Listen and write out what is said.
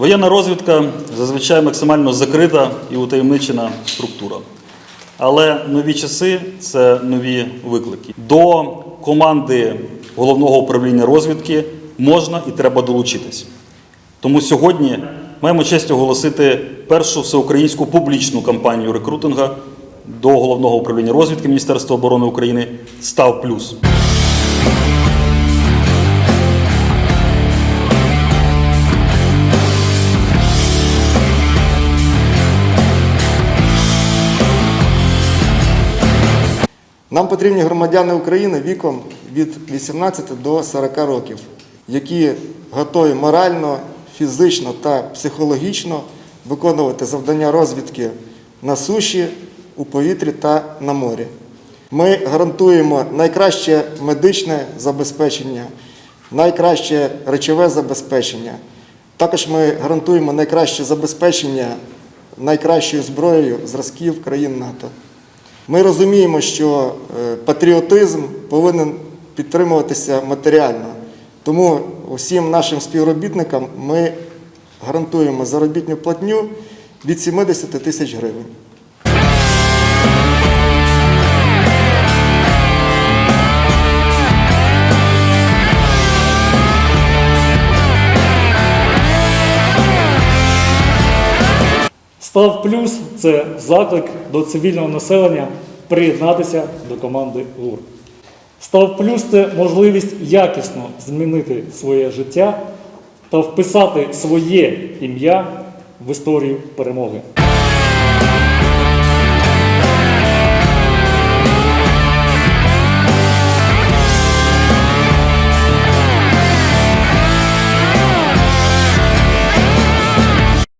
Воєнна розвідка зазвичай максимально закрита і утаємничена структура. Але нові часи це нові виклики. До команди головного управління розвідки можна і треба долучитись. Тому сьогодні маємо честь оголосити першу всеукраїнську публічну кампанію рекрутинга до головного управління розвідки Міністерства оборони України Став Плюс. Нам потрібні громадяни України віком від 18 до 40 років, які готові морально, фізично та психологічно виконувати завдання розвідки на суші, у повітрі та на морі. Ми гарантуємо найкраще медичне забезпечення, найкраще речове забезпечення. Також ми гарантуємо найкраще забезпечення найкращою зброєю зразків країн НАТО. Ми розуміємо, що е, патріотизм повинен підтримуватися матеріально. Тому усім нашим співробітникам ми гарантуємо заробітну платню від 70 тисяч гривень. Став плюс це заклик до цивільного населення приєднатися до команди ГУР. Став плюс це можливість якісно змінити своє життя та вписати своє ім'я в історію перемоги.